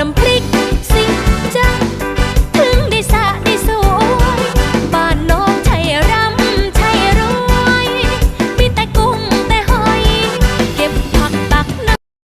น้ำพริก